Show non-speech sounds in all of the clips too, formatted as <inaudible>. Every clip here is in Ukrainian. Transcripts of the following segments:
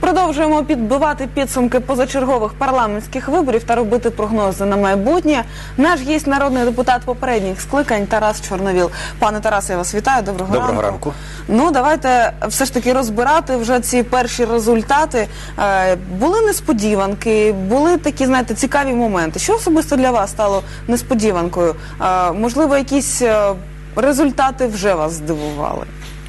Продовжуємо підбивати підсумки позачергових парламентських виборів та робити прогнози на майбутнє. Наш гість народний депутат попередніх скликань Тарас Чорновіл. Пане Тарасе, я вас вітаю. Доброго, Доброго ранку. Ну давайте все ж таки розбирати вже ці перші результати. Е, були несподіванки, були такі, знаєте, цікаві моменти. Що особисто для вас стало несподіванкою? Е, можливо, якісь е, результати вже вас здивували.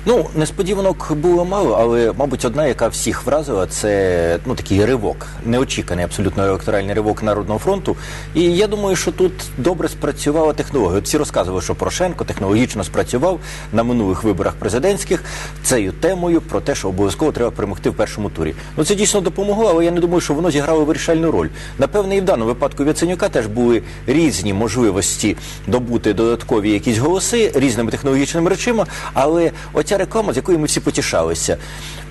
Ну, несподіванок було мало, але, мабуть, одна, яка всіх вразила, це ну такий ривок, неочіканий абсолютно електоральний ривок Народного фронту. І я думаю, що тут добре спрацювала технологія. Всі розказували, що Порошенко технологічно спрацював на минулих виборах президентських цією темою про те, що обов'язково треба перемогти в першому турі. Ну це дійсно допомогло, але я не думаю, що воно зіграло вирішальну роль. Напевне, і в даному випадку Яценюка теж були різні можливості добути додаткові якісь голоси різними технологічними речами, але оця реклама, з якою ми всі потішалися.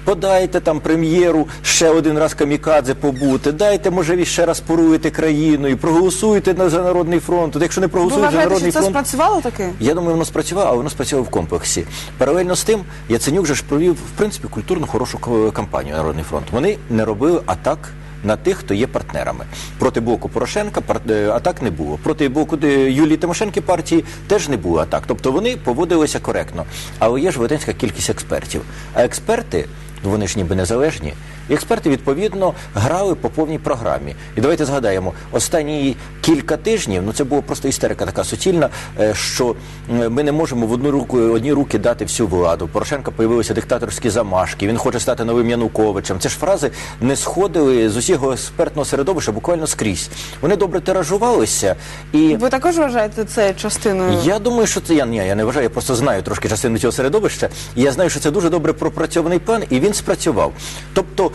Подайте там прем'єру ще один раз камікадзе побути, дайте можливість ще раз поруєте країну і проголосуйте на за народний фронт. От якщо не Ви проголосуєте за вважаєте, що народний це фронт. спрацювало таки? Я думаю, воно спрацювало, але воно спрацювало в комплексі. Паралельно з тим, Яценюк же ж провів в принципі культурну хорошу ко- кампанію Народний фронт. Вони не робили атак. На тих, хто є партнерами проти боку Порошенка е, атак не було. Проти боку е, Юлії Тимошенки партії теж не було атак. Тобто вони поводилися коректно. Але є ж велетенська кількість експертів. А експерти, вони ж ніби незалежні. І експерти відповідно грали по повній програмі. І давайте згадаємо, останні кілька тижнів, ну це була просто істерика така суцільна, е, що ми не можемо в одну руку одні руки дати всю владу. Порошенка появилися диктаторські замашки. Він хоче стати новим Януковичем. Це ж фрази не сходили з усього експертного середовища буквально скрізь. Вони добре тиражувалися і. Ви також вважаєте це частиною? Я думаю, що це я ні, я не вважаю, я просто знаю трошки частину цього середовища. І я знаю, що це дуже добре пропрацьований план, і він спрацював. Тобто.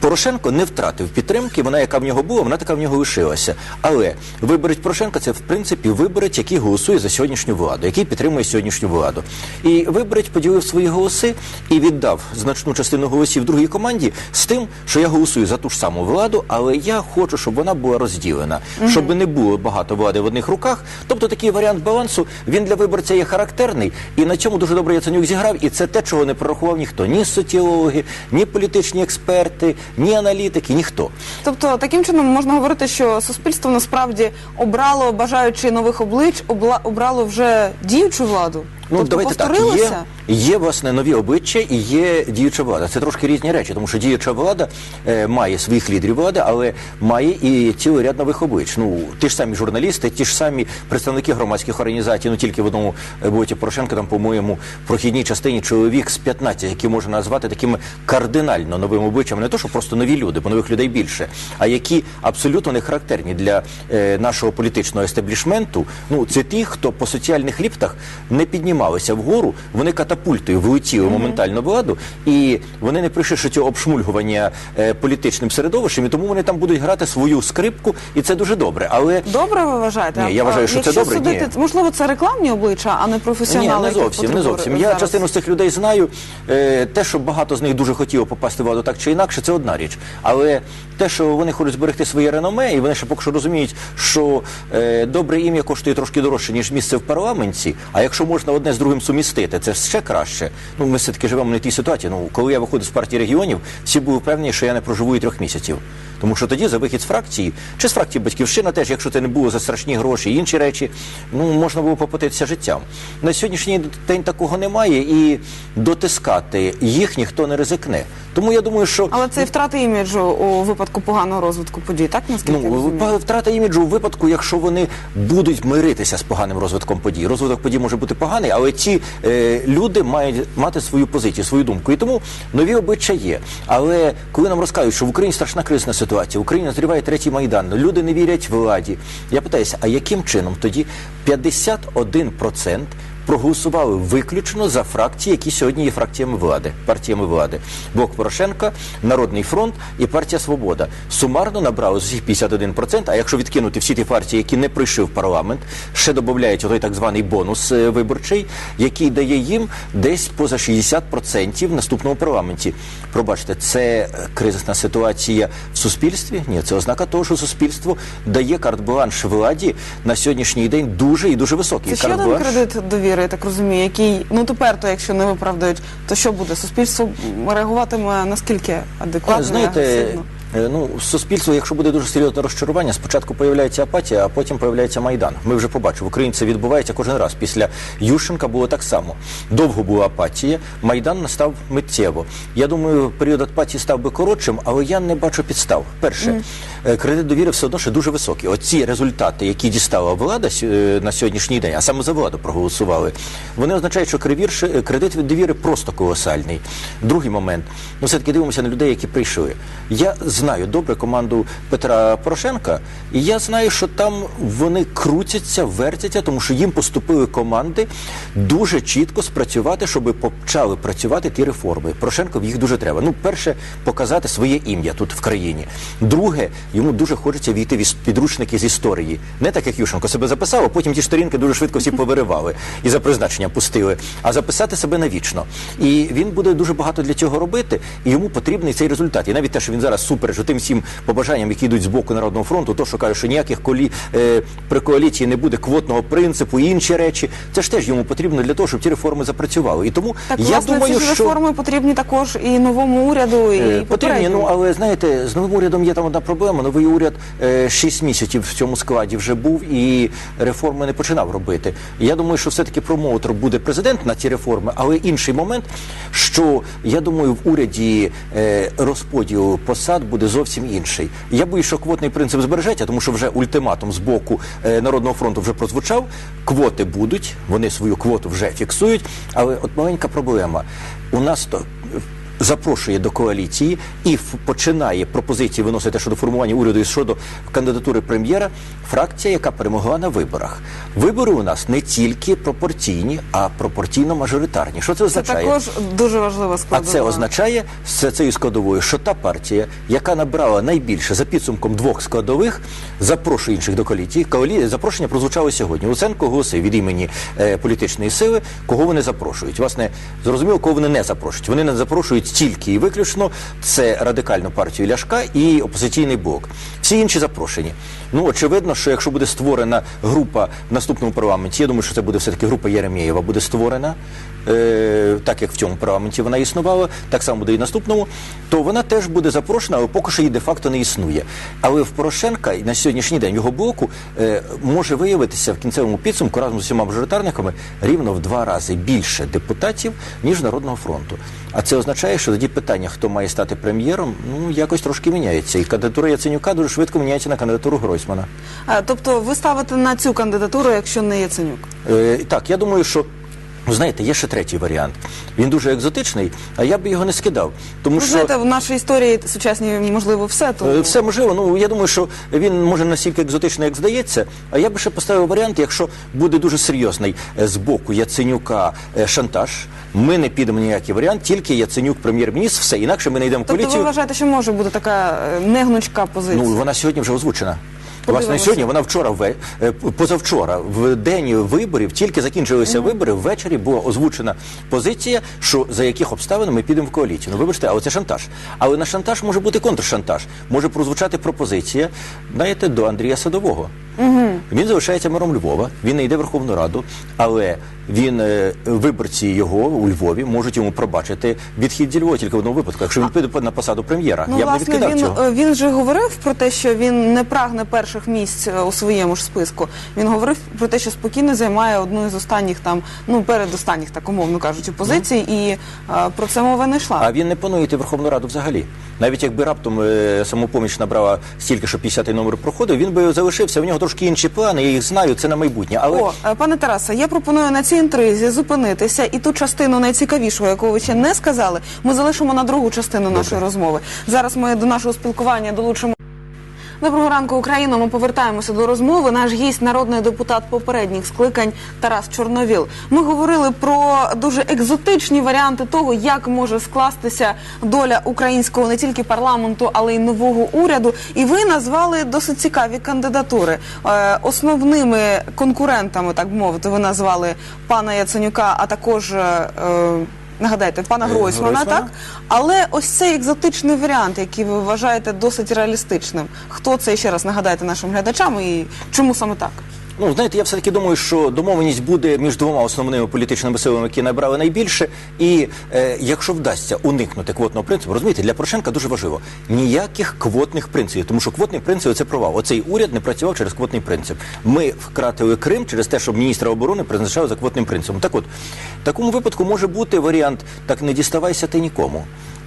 Порошенко не втратив підтримки, вона, яка в нього була, вона така в нього лишилася. Але виборець Порошенка це в принципі виборець, який голосує за сьогоднішню владу, який підтримує сьогоднішню владу. І виборець поділив свої голоси і віддав значну частину голосів другій команді з тим, що я голосую за ту ж саму владу, але я хочу, щоб вона була розділена, щоб не було багато влади в одних руках. Тобто такий варіант балансу він для виборця є характерний, і на цьому дуже добре Яценюк зіграв. І це те, чого не прорахував ніхто, ні соціологи, ні політичні експерти, ні аналітики, ніхто. Тобто таким чином можна говорити, що суспільство насправді обрало, бажаючи нових облич, обла- обрало вже діючу владу. Ну, тобто давайте так, є, є власне нові обличчя і є діюча влада. Це трошки різні речі, тому що діюча влада е, має своїх лідерів влади, але має і цілий ряд нових облич. Ну, ті ж самі журналісти, ті ж самі представники громадських організацій, ну тільки в одному е, боці Порошенка, там, по-моєму, прохідній частині чоловік з 15, які можна назвати такими кардинально новими обличчями. Не то, що просто нові люди, бо нових людей більше, а які абсолютно не характерні для е, нашого політичного естеблішменту. Ну, це ті, хто по соціальних ліптах не піднімалися вгору, вони катапультою влетіли моментально в владу, і вони не прийшли ще цього обшмульгування е, політичним середовищем, і тому вони там будуть грати свою скрипку, і це дуже добре. Але Добре ви вважаєте? Ні, я вважаю, що це добре, Судити, ні. Можливо, це рекламні обличчя, а не Ні, не зовсім, не зовсім. Я зараз. частину з цих людей знаю. Е, Те, що багато з них дуже хотіло попасти в владу так чи інакше, це одна річ. Але те, що вони хочуть зберегти своє реноме, і вони ще поки що розуміють, що е, добре ім'я коштує трошки дорожче, ніж місце в парламенті. А якщо можна одне з другим сумістити, це ще краще. Ну, ми все-таки живемо не тій ситуації. Ну, коли я виходив з партії регіонів, всі були впевнені, що я не проживу і трьох місяців. Тому що тоді за вихід з фракції, чи з фракції батьківщина, теж, якщо це не було за страшні гроші і інші речі, ну можна було поплатитися життям. На сьогоднішній день такого немає, і дотискати їх ніхто не ризикне. Тому я думаю, що Але це і втрата іміджу у випадку поганого розвитку подій, так наскільки Ну, розумію? втрата іміджу у випадку, якщо вони будуть миритися з поганим розвитком подій. Розвиток подій може бути поганий, але ці е, люди мають мати свою позицію, свою думку. І тому нові обличчя є. Але коли нам розказують, що в Україні страшна кризисна ситуація, Україна зріває третій майдан, люди не вірять владі. Я питаюся, а яким чином? Тоді 51% проголосували виключно за фракції, які сьогодні є фракціями влади, партіями влади. Блок Порошенка, Народний фронт і партія Свобода. Сумарно набрали з усіх 51%, а якщо відкинути всі ті партії, які не прийшли в парламент, ще додають той так званий бонус е, виборчий, який дає їм десь поза 60% в наступному парламенті. Пробачте, це кризисна ситуація в суспільстві? Ні, це ознака того, що суспільство дає карт-бланш владі на сьогоднішній день дуже і дуже високий Це ще один кредит довіри я так розумію, який ну тепер, то якщо не виправдають, то що буде? Суспільство реагуватиме наскільки адекватно? Знаєте, агресивно? Е, ну суспільство, якщо буде дуже серйозне розчарування, спочатку появляється апатія, а потім появляється майдан. Ми вже побачили, в Україні це відбувається кожен раз. Після Ющенка було так само. Довго була апатія, майдан настав миттєво. Я думаю, період апатії став би коротшим, але я не бачу підстав. Перше, е, кредит довіри все одно ще дуже високий. Оці результати, які дістала влада е, на сьогоднішній день, а саме за владу проголосували, вони означають, що кредит, від довіри просто колосальний. Другий момент, ну все-таки дивимося на людей, які прийшли. Я знаю добре команду Петра Порошенка, і я знаю, що там вони крутяться, вертяться, тому що їм поступили команди дуже чітко спрацювати, щоб почали працювати ті реформи. Порошенко їх дуже треба. Ну, перше, показати своє ім'я тут в країні. Друге, йому дуже хочеться війти в підручники з історії. Не так, як Ющенко себе записав, а потім ті сторінки дуже швидко всі повиривали і за призначення пустили, а записати себе навічно. І він буде дуже багато для цього робити, і йому потрібний цей результат. І навіть те, що він зараз супереч тим всім побажанням, які йдуть з боку народного фронту, то що каже, що ніяких колі е, при коаліції не буде квотного принципу і інші речі. Це ж теж йому потрібно для того, щоб ті реформи запрацювали. І тому Так, я власне, думаю, ці ж що реформи потрібні також і новому уряду, і Е, Потрібні, ну але знаєте, з новим урядом є там одна проблема. Новий уряд е, 6 місяців в цьому складі вже був і реформи не починав робити. Я думаю, що все-таки промоутер буде президент на ці реформи, але інший момент, що я думаю, в уряді е, розподіл посад буде зовсім інший. Я боюсь, що квотний принцип збережеться, тому що вже ультиматум з боку е, Народного фронту вже прозвучав. Квоти будуть, вони свою квоту вже фіксують. Але от маленька проблема. У нас то запрошує до коаліції і починає пропозиції виносити щодо формування уряду і щодо кандидатури прем'єра фракція, яка перемогла на виборах. Вибори у нас не тільки пропорційні, а пропорційно-мажоритарні. Що це Це означає? також дуже важлива А це означає з цією складовою, що та партія, яка набрала найбільше за підсумком двох складових, запрошує інших до коаліції. Коалі... Запрошення прозвучало сьогодні. Луценко оголосив від імені е, політичної сили, кого вони запрошують. Власне, зрозуміло, кого вони не запрошують. Вони не запрошують тільки і виключно це радикальну партію Ляшка і опозиційний блок. Всі інші запрошені. Ну очевидно, що якщо буде створена група в наступному парламенті, я думаю, що це буде все таки група Єремєєва, буде створена. Е, так як в цьому парламенті вона існувала, так само буде і в наступному, то вона теж буде запрошена, але поки що її де-факто не існує. Але в Порошенка на сьогоднішній день його блоку е, може виявитися в кінцевому підсумку разом з усіма мажоритарниками рівно в два рази більше депутатів, ніж Народного фронту. А це означає, що тоді питання, хто має стати прем'єром, ну якось трошки міняється. І кандидатура Яценюка дуже міняється на кандидатуру Гройсмана. Тобто ви ставите на цю кандидатуру, якщо не Яценюк? Е, так, я думаю, що. Ви знаєте, є ще третій варіант. Він дуже екзотичний, а я б його не скидав. Тому Ви що знаєте, в нашій історії сучасній можливо все. То Е, Все можливо. Ну я думаю, що він може настільки екзотичний, як здається. А я би ще поставив варіант, якщо буде дуже серйозний е, з боку Яценюка е, шантаж. Ми не підемо ніякий варіант, тільки Яценюк прем'єр-міністр, все інакше ми не йдемо в тобто ви вважаєте, що може бути така негнучка позиція? Ну вона сьогодні вже озвучена. Власне, сьогодні вона вчора ве- е, позавчора, в день виборів, тільки закінчилися вибори. Ввечері була озвучена позиція, що за яких обставин ми підемо в коаліцію. Ну вибачте, але це шантаж. Але на шантаж може бути контршантаж. Може прозвучати пропозиція, знаєте, до Андрія Садового. Він залишається мером Львова, він не йде в Верховну Раду, але він е, виборці його у Львові можуть йому пробачити відхід зі Львова тільки в одному випадку, якщо він піде на посаду прем'єра. Ну, я б не відкидав він, цього. е, він же говорив про те, що він не прагне перших місць е, у своєму ж списку. Він говорив про те, що спокійно займає одну із останніх там, ну передостанніх, так умовно кажучи, позицій, і е, про це мова не йшла. А він не планує йти в Верховну Раду взагалі. Навіть якби раптом е, самопоміч набрала стільки, що 50-й номер проходив, він би залишився. У нього трошки інші плани, я їх знаю, це на майбутнє. Але О, е, пане Тарасе, я пропоную на цій інтризі зупинитися і ту частину найцікавішого, яку ви ще не сказали, ми залишимо на другу частину нашої розмови. Зараз ми до нашого спілкування долучимо. Доброго ранку, Україна. Ми повертаємося до розмови. Наш гість, народний депутат попередніх скликань Тарас Чорновіл. Ми говорили про дуже екзотичні варіанти того, як може скластися доля українського не тільки парламенту, але й нового уряду. І ви назвали досить цікаві кандидатури. Е, основними конкурентами, так мовити, ви назвали пана Яценюка, а також. е, е, Нагадайте, пана Е, Гройсмана, Гройсмана? так? Але ось цей екзотичний варіант, який ви вважаєте досить реалістичним. Хто це ще раз нагадайте нашим глядачам і чому саме так? Ну, знаєте, я все-таки думаю, що домовленість буде між двома основними політичними силами, які набрали найбільше. І е, якщо вдасться уникнути квотного принципу, розумієте, для Порошенка дуже важливо ніяких квотних принципів, тому що квотний принцип це провал. Оцей уряд не працював через квотний принцип. Ми вкратили Крим через те, щоб міністра оборони призначали за квотним принципом. Так от, в такому випадку може бути варіант так не діставайся ти нікому.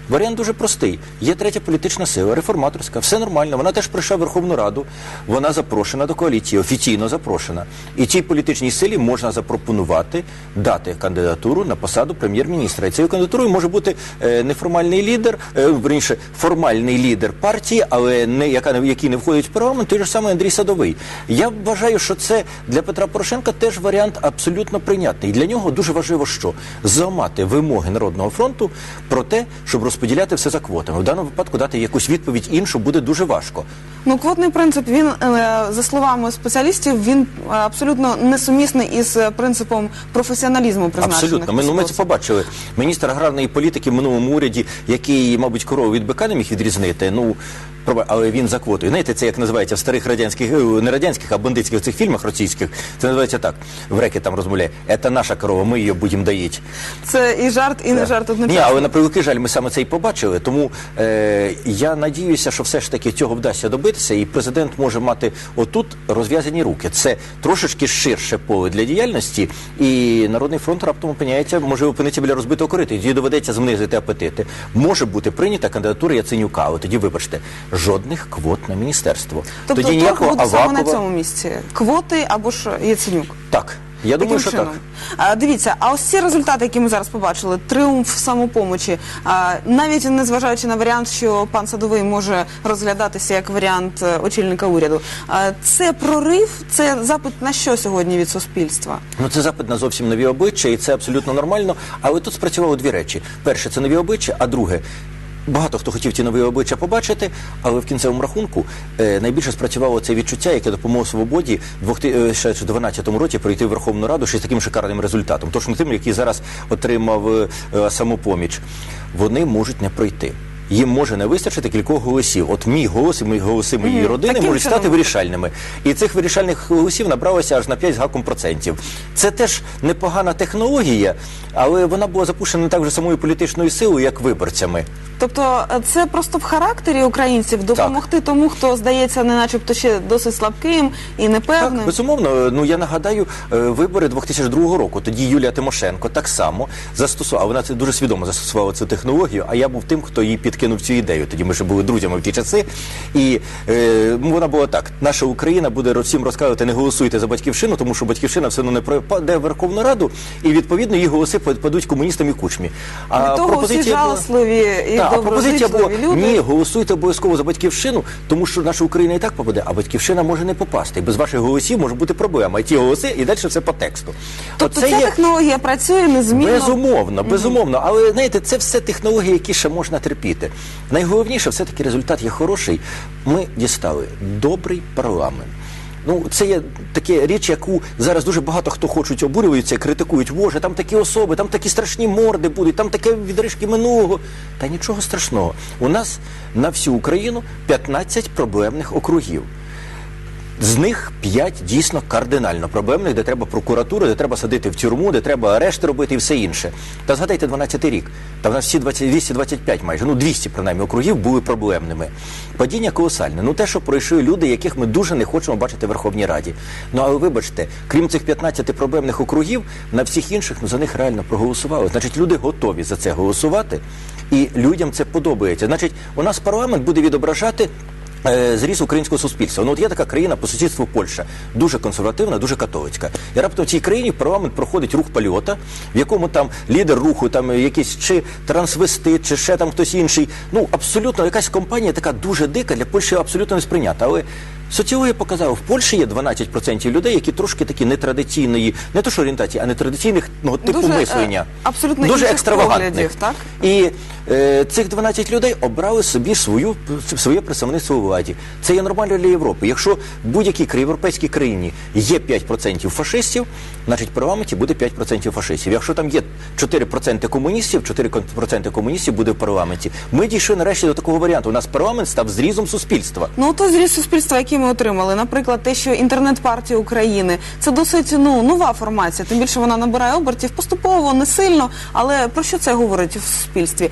Варіант дуже простий. Є третя політична сила, реформаторська, все нормально. Вона теж прийшла в Верховну Раду. Вона запрошена до коаліції, офіційно запрошена. І цій політичній силі можна запропонувати дати кандидатуру на посаду прем'єр-міністра. І цією кандидатурою може бути е, неформальний лідер, е, верніше, формальний лідер партії, але не яка який не входить в парламент, той же самий Андрій Садовий. Я вважаю, що це для Петра Порошенка теж варіант абсолютно прийнятний. І для нього дуже важливо, що зламати вимоги народного фронту про те, щоб розподіляти все за квотами. В даному випадку дати якусь відповідь іншу буде дуже важко. Ну, квотний принцип, він, е, за словами спеціалістів, він е, абсолютно несумісний із е, принципом професіоналізму призначених. Абсолютно. Ми, ну, ми це побачили. Міністр аграрної політики в минулому уряді, який, мабуть, корову від бика не міг відрізнити. Ну, але він за квотою. Знаєте, це як називається в старих радянських, е, не радянських, а бандитських цих фільмах російських. Це називається так. В реки там розмовляє. Це наша корова, ми її будемо доїти. Це і жарт, і не жарт Ні, але на превеликий жаль, ми саме це і побачили. Тому е, я надіюся, що все ж таки цього вдасться добитися, і президент може мати отут розв'язані руки. Це трошечки ширше поле для діяльності, і Народний фронт раптом опиняється, може опинитися біля розбитого. І Тоді доведеться знизити апетити. Може бути прийнята кандидатура Яценюка. Але тоді, вибачте, жодних квот на міністерство. Тобто тоді торг буде саме на цьому місці. Квоти або ж Яценюк. Так. Я думаю, що чином. так. А, дивіться, а ось ці результати, які ми зараз побачили, тріумф самопомочі, а, навіть не зважаючи на варіант, що пан Садовий може розглядатися як варіант е, очільника уряду, а, це прорив, це запит на що сьогодні від суспільства? Ну, це запит на зовсім нові обличчя, і це абсолютно нормально. Але тут спрацювало дві речі: перше, це нові обличчя, а друге. Багато хто хотів ті нові обличчя побачити, але в кінцевому рахунку е, найбільше спрацювало це відчуття, яке допомогло свободі в 2012 році пройти в Верховну Раду ще з таким шикарним результатом. Тож не тим, який зараз отримав е, е, самопоміч, вони можуть не пройти. Їм може не вистачити кількох голосів. От мій голос і мої голоси моєї родини Таким можуть стати вирішальними. І цих вирішальних голосів набралося аж на 5 з гаком процентів. Це теж непогана технологія, але вона була запущена не так вже самою політичною силою, як виборцями. Тобто е, це просто в характері українців допомогти тому, хто здається, не начебто ще досить слабким і непевним. Так, безумовно. Ну я нагадаю е, вибори 2002 року. Тоді Юлія Тимошенко так само застосувала. Вона це дуже свідомо застосувала цю технологію. А я був тим, хто її їй підкинув цю ідею. Тоді ми ще були друзями в ті часи. І е, вона була так: наша Україна буде всім розказувати, не голосуйте за батьківщину, тому що батьківщина все одно не пропаде в Верховну Раду, і відповідно її голоси падуть комуністам і кучмі. Від того всі була- жалосливі і Так, а пропозиція була, люди. ні, голосуйте обов'язково за батьківщину, тому що наша Україна і так попаде, а батьківщина може не попасти. І без ваших голосів може бути проблема. І ті голоси, і далі все по тексту. Тобто Оце ця є технологія працює незмінно. безумовно, безумовно. Але знаєте, це все технології, які ще можна терпіти. Найголовніше, все-таки результат є хороший. Ми дістали добрий парламент. Ну, це є таке річ, яку зараз дуже багато хто хочуть обурюються, критикують. Боже, там такі особи, там такі страшні морди будуть, там таке відрижки минулого. Та нічого страшного. У нас на всю Україну 15 проблемних округів. З них 5 дійсно кардинально проблемних, де треба прокуратуру, де треба садити в тюрму, де треба арешти робити і все інше. Та згадайте 12 рік. Та в нас всі 20, 225 майже, ну 200 принаймні округів були проблемними. Падіння колосальне. Ну те, що пройшли люди, яких ми дуже не хочемо бачити в Верховній Раді. Ну але вибачте, крім цих 15 проблемних округів, на всіх інших ну, за них реально проголосували. Значить, люди готові за це голосувати, і людям це подобається. Значить, у нас парламент буде відображати зріс українського суспільства. Ну от є така країна по сусідству Польща, дуже консервативна, дуже католицька. І раптом в цій країні в парламент проходить рух польота, в якому там лідер руху, там якийсь чи трансвестит, чи ще там хтось інший. Ну абсолютно якась компанія така дуже дика для Польщі абсолютно не сприйнята. Але соціологія показала, в Польщі є 12% людей, які трошки такі нетрадиційної, не то що орієнтації, а нетрадиційних ну, типу Дуже, е, мислення. абсолютно дуже екстравагантних. поглядів, так? І е, цих 12 людей обрали собі свою своє представництво у владі. Це є нормально для Європи. Якщо в будь-якій європейській країні є 5% фашистів, значить в парламенті буде 5% фашистів. Якщо там є 4% комуністів, 4% комуністів буде в парламенті. Ми дійшли нарешті до такого варіанту. У нас парламент став зрізом суспільства. Ну, той зріз суспільства, який ми отримали, наприклад, те, що інтернет-партія України це досить ну нова формація. Тим більше вона набирає обертів поступово, не сильно. Але про що це говорить в суспільстві?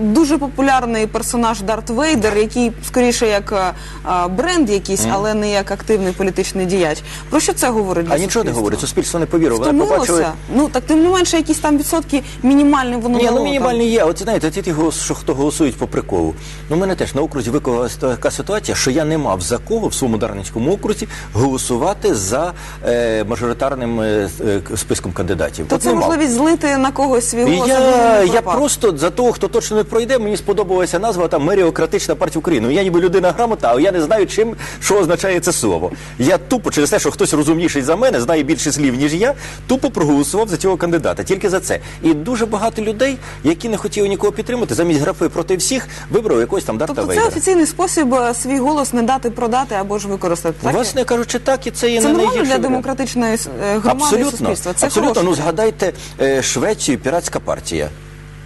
Дуже популярний персонаж Дарт Вейдер, який скоріше як а, а, бренд якийсь, але не як активний політичний діяч. Про що це говорить? А нічого не говорить, суспільство не повірило. Вони побачили. Ну так тим не менше, якісь там відсотки мінімальні воно Ні, ну там. мінімальні є. От знаєте, ті, ті що хто голосують по приколу. Ну, мене теж на окрузі викликалася така ситуація, що я не мав за кого в своєму Дарницькому окрузі голосувати за е, мажоритарним е, е, списком кандидатів. То От це можливість злити на когось свій голос. я, я просто за того, хто точно не пройде, мені сподобалася назва там Меріократична партія України. Ну, Я ніби людина грамота, але я не знаю, чим що означає це слово. Я тупо через те, що хтось розумніший за мене, знає більше слів, ніж я, тупо проголосував за цього кандидата. Тільки за це. І дуже багато людей, які не хотіли нікого підтримати, замість графи проти всіх, вибрали якогось там Дарта Тобто це офіційний спосіб е, свій голос не дати продати або ж використати. Так? Власне кажучи, так і це є це не нормально найгірший для демократичної е, громади і суспільства. Це абсолютно. хороше. Ну згадайте е, Швецію, піратська партія.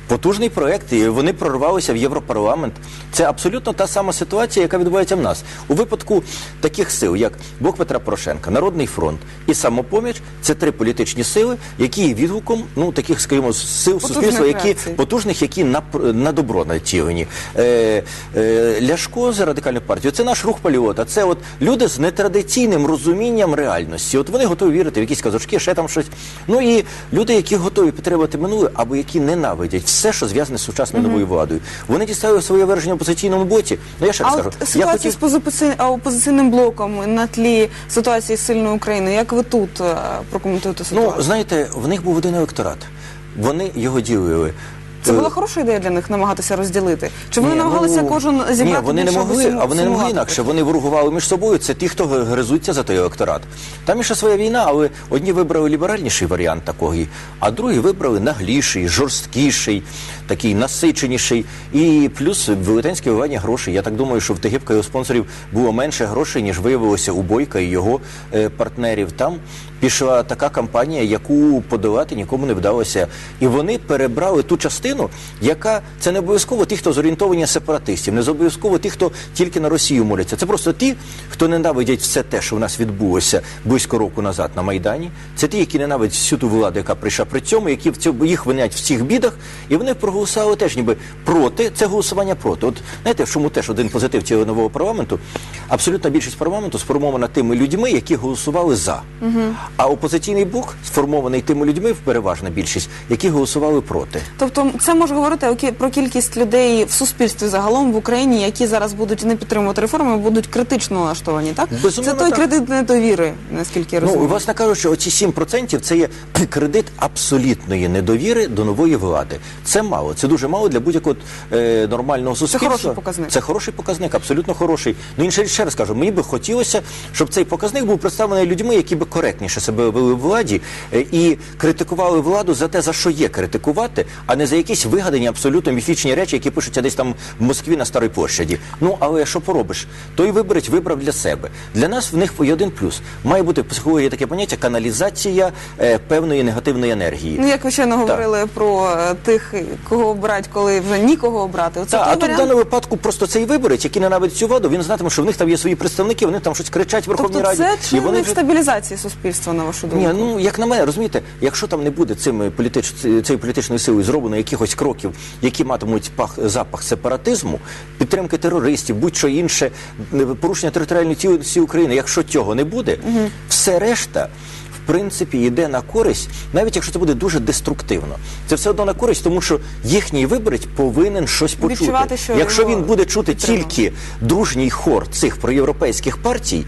Потужний проект, і вони прорвалися в Європарламент. Це абсолютно та сама ситуація, яка відбувається в нас. У випадку таких сил, як Блок Петра Порошенка, Народний фронт і самопоміч, це три політичні сили, які є відгуком ну таких, скажімо, сил Потужних суспільства, які реакцій. потужних, які на, на добро націлені. Е, е, Ляшко з радикальної партії, це наш рух паліота. Це от люди з нетрадиційним розумінням реальності. От вони готові вірити в якісь казочки, ще там щось. Ну і люди, які готові підтримувати минуле, або які ненавидять все, що зв'язане з сучасною новою владою. Вони дістали своє вираження в опозиційному боці. Ну я ще раз А скажу, от я ситуація хотів. з позици- опозиційним блоком на тлі ситуації з сильною Україною. Як ви тут е, прокоментуєте Ну знаєте, в них був один електорат. Вони його ділили. Це Е, була хороша ідея для них намагатися розділити? Чи вони Ні, намагалися ну, кожен зібрати Ні, вони не більше, могли, суму- а вони не могли інакше. Вони ворогували між собою. Це ті, хто гризуться за той електорат. Там іще своя війна, але одні вибрали ліберальніший варіант такої, а другі вибрали нагліший, жорсткіший, такий насиченіший. І плюс велетенське вливання грошей. Я так думаю, що в Тегибка його спонсорів було менше грошей, ніж виявилося у Бойка і його е, партнерів. Там пішла така кампанія, яку подолати нікому не вдалося. І вони перебрали ту частину, яка це не обов'язково ті, хто зорієнтовані сепаратистів, не обов'язково ті, хто тільки на Росію моляться. Це просто ті, хто ненавидять все те, що в нас відбулося близько року назад на Майдані. Це ті, які ненавидять всю ту владу, яка прийшла при цьому, які в цьому їх винять в цих бідах, і вони проголосували теж ніби проти. Це голосування проти. От знаєте, в чому теж один позитив цього нового парламенту? Абсолютна більшість парламенту сформована тими людьми, які голосували за. А опозиційний блок сформований тими людьми, переважна більшість, які голосували проти. Тобто це може говорити про кількість людей в суспільстві загалом в Україні, які зараз будуть не підтримувати реформи, будуть критично налаштовані, так? Безумовно, це той так. кредит недовіри, наскільки я Ну, розумію. власне кажучи, оці 7% це є <clears throat> кредит абсолютної недовіри до нової влади. Це мало. Це дуже мало для будь-якого е, нормального суспільства. хороший показник. Це хороший показник, абсолютно хороший. Ну інше ще раз кажу, мені би хотілося, щоб цей показник був представлений людьми, які би коректніше себе вели в владі е, і критикували владу за те, за що є критикувати, а не за якісь вигадані абсолютно міфічні речі, які пишуться десь там в Москві на Старій площаді. Ну але що поробиш? Той виборець вибрав для себе. Для нас в них є один плюс. Має бути в психології таке поняття каналізація е, певної негативної енергії. Ну, як ви ще не говорили про е, тих, кого обирають, коли вже нікого обрати. Оце Так, той а тут в даному випадку просто цей виборець, який ненавидить цю владу, він знатиме, що в них там є свої представники, вони там щось кричать в Верховній Тобто Раді. це і вони вже- стабілізації суспільства, на вашу думку? Ні, ну як на мене, розумієте, якщо там не буде цими політич... цією політичною силою зроблено якихось кроків, які матимуть пах запах сепаратизму, підтримки терористів, будь-що інше, порушення територіальної цілісності України, якщо цього не буде, все решта. В принципі, йде на користь, навіть якщо це буде дуже деструктивно. Це все одно на користь, тому що їхній виборець повинен щось почути. Відчувати, що якщо він буде чути підтримали. тільки дружній хор цих проєвропейських партій,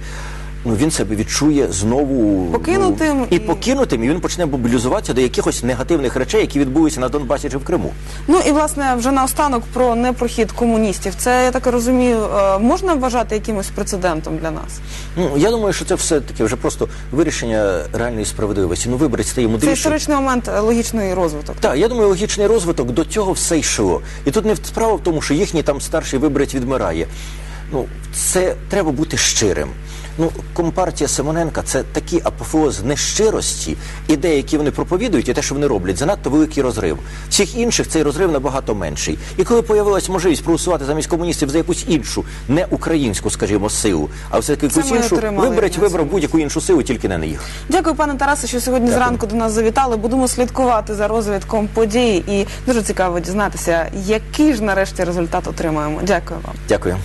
ну він себе відчує знову Покинутим ну, і і- покинутим, і він почне мобілізуватися до якихось негативних речей, які відбулися на Донбасі чи в Криму. Ну і власне вже наостанок про непрохід комуністів. Це я так розумію, е, можна вважати якимось прецедентом для нас. Ну я думаю, що це все таки вже просто вирішення реальної справедливості. Ну виборець стає Це історичний момент е, логічний розвиток. Так, я думаю, логічний розвиток до цього все йшло. І тут не справа в тому, що їхній там старший виборець відмирає. Ну, це треба бути щирим. Ну компартія Симоненка це такий апофеоз нещирості, ідеї, які вони проповідують, і те, що вони роблять, занадто великий розрив. Всіх інших цей розрив набагато менший. І коли появилась можливість проголосувати замість комуністів за якусь іншу, не українську, скажімо, силу, а все таки якусь іншу, на вибрав будь-яку іншу силу, тільки не на їх. Дякую, пане Тарасе, що сьогодні Дякую. зранку до нас завітали. Будемо слідкувати за розвитком подій і дуже цікаво дізнатися, який ж нарешті результат отримаємо. Дякую вам. Дякую.